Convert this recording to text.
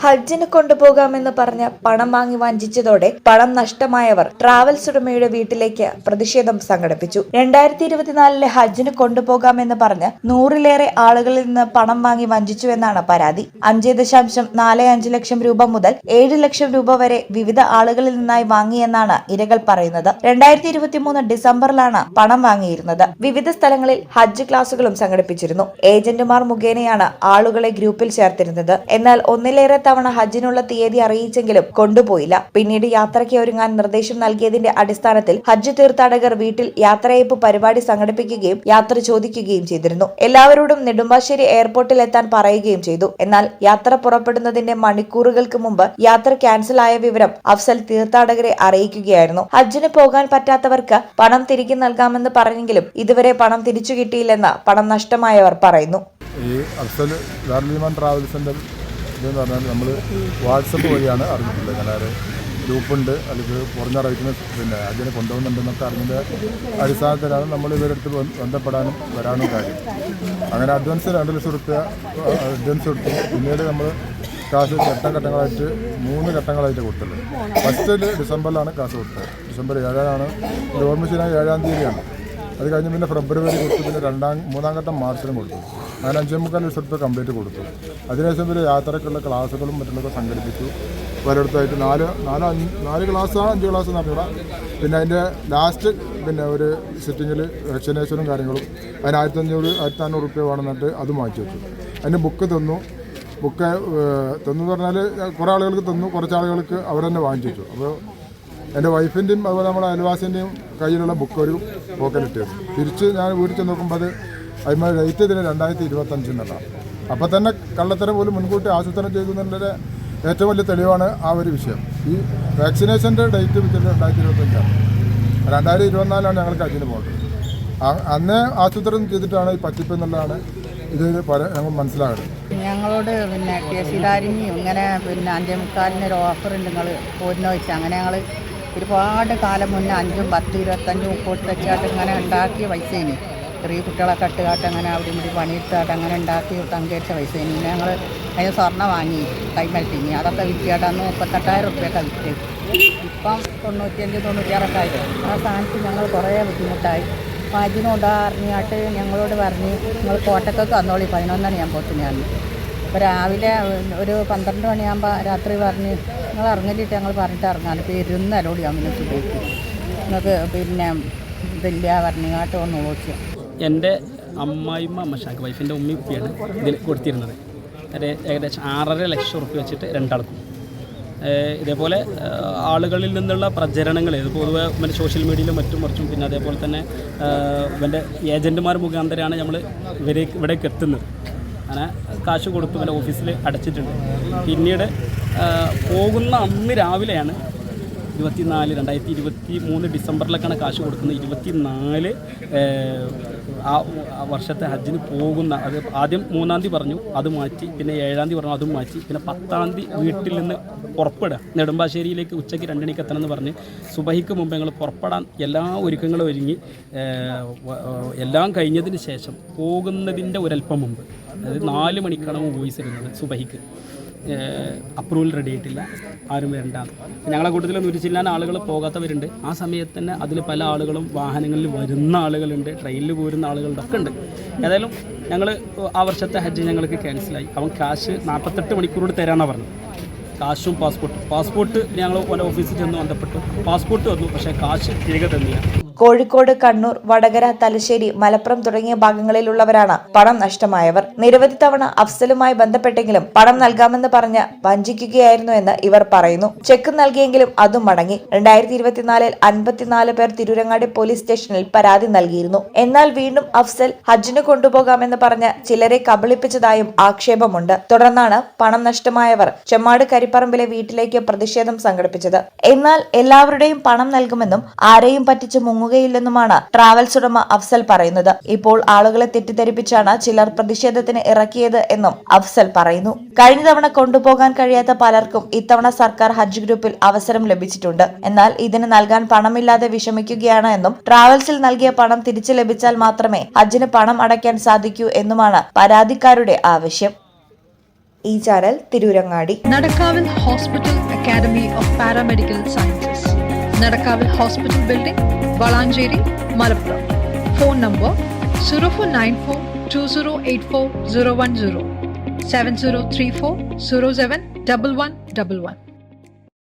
ഹജ്ജിന് കൊണ്ടുപോകാമെന്ന് പറഞ്ഞ് പണം വാങ്ങി വഞ്ചിച്ചതോടെ പണം നഷ്ടമായവർ ട്രാവൽസ് ഉടമയുടെ വീട്ടിലേക്ക് പ്രതിഷേധം സംഘടിപ്പിച്ചു. രണ്ടായിരത്തി ഇരുപത്തിനാലിലെ ഹജ്ജിന് കൊണ്ടുപോകാമെന്ന് പറഞ്ഞ് നൂറിലേറെ ആളുകളിൽ നിന്ന് പണം വാങ്ങി വഞ്ചിച്ചുവെന്നാണ് പരാതി. അഞ്ച് ദശാംശം നാല് അഞ്ച് ലക്ഷം രൂപ മുതൽ ഏഴ് ലക്ഷം രൂപ വരെ വിവിധ ആളുകളിൽ നിന്നായി വാങ്ങിയെന്നാണ് ഇരകൾ പറയുന്നത്. രണ്ടായിരത്തി ഇരുപത്തിമൂന്ന് ഡിസംബറിലാണ് പണം വാങ്ങിയിരുന്നത്. വിവിധ സ്ഥലങ്ങളിൽ ഹജ്ജ് ക്ലാസുകളും സംഘടിപ്പിച്ചിരുന്നു. ഏജന്റുമാർ മുഖേനയാണ് ആളുകളെ ഗ്രൂപ്പിൽ ചേർത്തിരുന്നത്. എന്നാൽ ഒന്നിലേറെ തവണ ഹജ്ജിനുള്ള തീയതി അറിയിച്ചെങ്കിലും കൊണ്ടുപോയില്ല. പിന്നീട് യാത്രയ്ക്ക് ഒരുങ്ങാൻ നിർദ്ദേശം നൽകിയതിന്റെ അടിസ്ഥാനത്തിൽ ഹജ്ജ് തീർത്ഥാടകർ വീട്ടിൽ യാത്രയയപ്പ് പരിപാടി സംഘടിപ്പിക്കുകയും യാത്ര ചോദിക്കുകയും ചെയ്തിരുന്നു. എല്ലാവരോടും നെടുമ്പാശ്ശേരി എയർപോർട്ടിൽ എത്താൻ പറയുകയും ചെയ്തു. എന്നാൽ യാത്ര പുറപ്പെടുന്നതിന്റെ മണിക്കൂറുകൾക്ക് മുമ്പ് യാത്ര ക്യാൻസൽ ആയ വിവരം അഫ്സൽ തീർത്ഥാടകരെ അറിയിക്കുകയായിരുന്നു. ഹജ്ജിന് പോകാൻ പറ്റാത്തവർക്ക് പണം തിരികെ നൽകാമെന്ന് പറഞ്ഞെങ്കിലും ഇതുവരെ പണം തിരിച്ചു കിട്ടിയില്ലെന്ന് പണം നഷ്ടമായവർ പറയുന്നു. ഈ അഫ്സൽ ട്രാവൽസിന്റെ ഇതെന്ന് പറഞ്ഞാൽ നമ്മൾ വാട്സപ്പ് വഴിയാണ് അറിഞ്ഞിട്ടുള്ളത് ഒരു ഗ്രൂപ്പുണ്ട്. അല്ലെങ്കിൽ പുറഞ്ഞറിയിക്കുന്ന പിന്നെ അതിനെ കൊണ്ടുപോകുന്നുണ്ടെന്നൊക്കെ അറിഞ്ഞതിന്റെ അടിസ്ഥാനത്തിലാണ് നമ്മൾ ഇവരടുത്ത് ബന്ധപ്പെടാനും വരാനും കാര്യം. അങ്ങനെ അഡ്വാൻസ് രണ്ട് ലക്ഷം റുപ്യ അഡ്വാൻസ് കൊടുത്തു പിന്നീട് നമ്മൾ കാശ് ഘട്ടം ഘട്ടങ്ങളായിട്ട് മൂന്ന് ഘട്ടങ്ങളായിട്ട് കൊടുത്തത്. ഫസ്റ്റ് ഡിസംബറിലാണ് കാശ് കൊടുത്തത്. ഡിസംബർ ഏഴാണ്. ശരിയായ ഏഴാം തീയതിയാണ്. അത് കഴിഞ്ഞ് പിന്നെ ഫെബ്രുവരി കൊടുത്തു പിന്നെ രണ്ടാം മൂന്നാം ഘട്ടം മാർച്ചിലും കൊടുത്തു. അങ്ങനെ അഞ്ചേ മുക്കാൽ ലക്ഷം റുപ്യ കംപ്ലീറ്റ് കൊടുത്തു. അതിനുശേഷം പിന്നെ യാത്രക്കുള്ള ക്ലാസ്സുകളും മറ്റുള്ളതൊക്കെ സംഘടിപ്പിച്ചു. പലയിടത്തായിട്ട് നാല് നാലോ അഞ്ച് നാല് ക്ലാസ്സാണ് അഞ്ച് ക്ലാസ് എന്ന് പിന്നെ അതിന്റെ ലാസ്റ്റ് പിന്നെ ഒരു സിറ്റിങ്ങിൽ വാക്സിനേഷനും കാര്യങ്ങളും അതിന് ആയിരത്തഞ്ഞൂറ് ആയിരത്തി അഞ്ഞൂറ് റുപ്യ വേണമെന്നിട്ട് അത് മാറ്റി വെച്ചു. അതിന് ബുക്ക് തന്നു. ബുക്ക് തന്നു പറഞ്ഞാൽ കുറേ ആളുകൾക്ക് തന്നു. കുറച്ച് ആളുകൾക്ക് അവർ തന്നെ വാങ്ങിച്ചു അപ്പോൾ എന്റെ വൈഫിന്റെയും അതുപോലെ നമ്മുടെ അയൽവാസിന്റെയും കയ്യിലുള്ള ബുക്ക് ഒരു പോക്കലിട്ട് തിരിച്ച് ഞാൻ വീട്ടിൽ ചെന്ന് നോക്കുമ്പോൾ അത് അതിന്മേൽ ഡേറ്റ് ഇതിന് രണ്ടായിരത്തി ഇരുപത്തഞ്ചിനുള്ളതാണ് അപ്പോൾ തന്നെ കള്ളത്തരം പോലും മുൻകൂട്ടി ആസൂത്രണം ചെയ്തു എന്നുള്ളതിന്റെ ഏറ്റവും വലിയ തെളിവാണ് ആ ഒരു വിഷയം. ഈ വാക്സിനേഷന്റെ ഡേറ്റ് വെച്ചിട്ട് രണ്ടായിരത്തി ഇരുപത്തഞ്ചാണ് രണ്ടായിരത്തി ഇരുപത്തിനാലാണ് ഞങ്ങൾക്ക് അതിന് പോകേണ്ടത് അന്നേ ആസൂത്രണം ചെയ്തിട്ടാണ് ഈ പറ്റിപ്പ് എന്നുള്ളതാണ് ഇത് ഞങ്ങൾ മനസ്സിലാകുന്നത് ഞങ്ങളോട് പിന്നെ കെ സി ഡാരിഞ്ഞി ഇങ്ങനെ പിന്നെ അഞ്ചേ മുക്കാലിന് ഒരു ഉണ്ട് നിങ്ങൾ പോരുന്ന വെച്ചാൽ അങ്ങനെ ഞങ്ങൾ ഒരുപാട് കാലം മുന്നേ അഞ്ചും പത്ത് ഇരുപത്തഞ്ചും മുപ്പത്തി വെച്ചാട്ട് ഇങ്ങനെ ഉണ്ടാക്കിയ പൈസ ഇനി ചെറിയ കുട്ടികളെ കട്ടുകാട്ട് അങ്ങനെ അവിടെ ഇവിടെ പണിയെടുത്താട്ട് അങ്ങനെ ഉണ്ടാക്കി തങ്കേച്ച പൈസ. ഇനി ഞങ്ങൾ അതിന് സ്വർണം വാങ്ങി കൈമൽട്ടിനി അതൊക്കെ വിറ്റിയാട്ടാന്ന് മുപ്പത്തെട്ടായിരം റുപ്യൊക്കെ വിറ്റ്. ഇപ്പം തൊണ്ണൂറ്റിയഞ്ച് തൊണ്ണൂറ്റിയാറൊക്കെ ആയി. ആ സ്ഥാനത്ത് ഞങ്ങൾ കുറേ ബുദ്ധിമുട്ടായി. അപ്പം അതിനോട് അറിഞ്ഞാട്ട് ഞങ്ങളോട് പറഞ്ഞ് നിങ്ങൾ കോട്ടക്കൊക്കെ വന്നോളി. പതിനൊന്നാണ് ഞാൻ പോത്തിനാണ് അപ്പോൾ രാവിലെ ഒരു പന്ത്രണ്ട് മണിയാകുമ്പോൾ രാത്രി പറഞ്ഞ് നിങ്ങൾ ഇറങ്ങിയിട്ട് ഞങ്ങൾ പറഞ്ഞിട്ട് ഇറങ്ങാൻ ഇപ്പോൾ ഇരുന്നലോടി പിന്നെ സുബൈക്ക് നിങ്ങൾക്ക് പിന്നെ ഇതില്ല പറഞ്ഞാട്ട് ഒന്ന് നോക്കി എന്റെ അമ്മായിമ്മ അമ്മശാക്ക് വൈഫിന്റെ ഉമ്മി ഉപ്പിയാണ് ഇതിൽ കൊടുത്തിരുന്നത്. ഏകദേശം ആറര ലക്ഷം റുപ്യ വെച്ചിട്ട് രണ്ടാൾക്കും. ഇതേപോലെ ആളുകളിൽ നിന്നുള്ള പ്രചരണങ്ങൾ ഇത് പൊതുവെ മറ്റേ സോഷ്യൽ മീഡിയയിലും മറ്റും മറിച്ചും പിന്നെ അതേപോലെ തന്നെ ഇവന്റെ ഏജന്റുമാർ മുഖാന്തരമാണ് നമ്മൾ ഇവരെ ഇവിടേക്ക് എത്തുന്നത്. അങ്ങനെ കാശ് കൊടുത്തു ഇവന്റെ ഓഫീസിൽ അടച്ചിട്ടുണ്ട്. പിന്നീട് പോകുന്ന അന്ന് രാവിലെയാണ് ഇരുപത്തിനാല് രണ്ടായിരത്തി ഇരുപത്തി മൂന്ന് ഡിസംബറിലൊക്കെയാണ് കാശ് കൊടുക്കുന്നത്. ഇരുപത്തിനാല് ആ വർഷത്തെ ഹജ്ജിന് പോകുന്ന അത് ആദ്യം മൂന്നാം തീയതി പറഞ്ഞു അത് മാറ്റി പിന്നെ ഏഴാം തീയതി പറഞ്ഞു അതും മാറ്റി പിന്നെ പത്താം തീയതി വീട്ടിൽ നിന്ന് പുറപ്പെടുക. നെടുമ്പാശ്ശേരിയിലേക്ക് ഉച്ചയ്ക്ക് രണ്ടണിക്ക് എത്തണമെന്ന് പറഞ്ഞ് സുബഹിക്ക് മുമ്പ് ഞങ്ങൾ പുറപ്പെടാൻ എല്ലാ ഒരുക്കങ്ങളും ഒരുങ്ങി എല്ലാം കഴിഞ്ഞതിന് ശേഷം പോകുന്നതിന്റെ ഒരല്പം മുമ്പ് അതായത് നാല് മണിക്കാണ് വോയിസ് ഇരുന്നത് സുബഹിക്ക്. അപ്രൂവൽ റെഡി ആയിട്ടില്ല. ആരും വരണ്ട. ഞങ്ങളെ കൂട്ടത്തിൽ മുരിച്ചില്ലാൻ ആളുകൾ പോകാത്തവരുണ്ട്. ആ സമയത്ത് തന്നെ അതിൽ പല ആളുകളും വാഹനങ്ങളിൽ വരുന്ന ആളുകളുണ്ട്. ട്രെയിനിൽ പോരുന്ന ആളുകളുടെ ഒക്കെ ഉണ്ട്. ഏതായാലും ഞങ്ങൾ ആ വർഷത്തെ ഹജ്ജ് ഞങ്ങൾക്ക് ക്യാൻസലായി അവൻ കാശ് നാൽപ്പത്തെട്ട് മണിക്കൂറോട് തരാമെന്നാണ് പറഞ്ഞത്. കാശും പാസ്പോർട്ടും പാസ്പോർട്ട് ഞങ്ങൾ ഓരോ ഓഫീസിൽ ചെന്ന് ബന്ധപ്പെട്ടു. പാസ്പോർട്ട് വന്നു പക്ഷേ കാശ് തിരികെ തന്നില്ല. കോഴിക്കോട് കണ്ണൂർ വടകര തലശ്ശേരി മലപ്പുറം തുടങ്ങിയ ഭാഗങ്ങളിലുള്ളവരാണ് പണം നഷ്ടമായവർ. നിരവധി തവണ അഫ്സലുമായി ബന്ധപ്പെട്ടെങ്കിലും പണം നൽകാമെന്ന് പറഞ്ഞ് വഞ്ചിക്കുകയായിരുന്നു എന്ന് ഇവർ പറയുന്നു. ചെക്ക് നൽകിയെങ്കിലും അതും മടങ്ങി. രണ്ടായിരത്തി ഇരുപത്തിനാലിൽ അൻപത്തിനാല് പേർ തിരൂരങ്ങാടി പോലീസ് സ്റ്റേഷനിൽ പരാതി നൽകിയിരുന്നു. എന്നാൽ വീണ്ടും അഫ്സൽ ഹജ്ജിന് കൊണ്ടുപോകാമെന്ന് പറഞ്ഞ് ചിലരെ കബളിപ്പിച്ചതായും ആക്ഷേപമുണ്ട്. തുടർന്നാണ് പണം നഷ്ടമായവർ ചെമ്മാട് കരിപ്പറമ്പിലെ വീട്ടിലേക്ക് പ്രതിഷേധം സംഘടിപ്പിച്ചത്. എന്നാൽ എല്ലാവരുടെയും പണം നൽകുമെന്നും ആരെയും പറ്റിച്ച് മുങ്ങുകയില്ലെന്നുമാണ് ട്രാവൽസ് ഉടമ അഫ്സൽ പറയുന്നത്. ഇപ്പോൾ ആളുകളെ തെറ്റിദ്ധരിപ്പിച്ചാണ് ചിലർ പ്രതിഷേധത്തിന് ഇറക്കിയത് എന്നും അഫ്സൽ പറയുന്നു. കഴിഞ്ഞ തവണ കൊണ്ടുപോകാൻ കഴിയാത്ത പലർക്കും ഇത്തവണ സർക്കാർ ഹജ്ജ് ഗ്രൂപ്പിൽ അവസരം ലഭിച്ചിട്ടുണ്ട്. എന്നാൽ ഇതിന് നൽകാൻ പണമില്ലാതെ വിഷമിക്കുകയാണ് എന്നും ട്രാവൽസിൽ നൽകിയ പണം തിരിച്ചു ലഭിച്ചാൽ മാത്രമേ ഹജ്ജിന് പണം അടയ്ക്കാൻ സാധിക്കൂ എന്നുമാണ് പരാതിക്കാരുടെ ആവശ്യം. ഈ channel Tirurangadi. Nadakavil Hospital Academy of Paramedical Sciences. Nadakavil Hospital Building, Valanjeri, Malappuram. Phone number 0494 2084 010 7034 07 1111.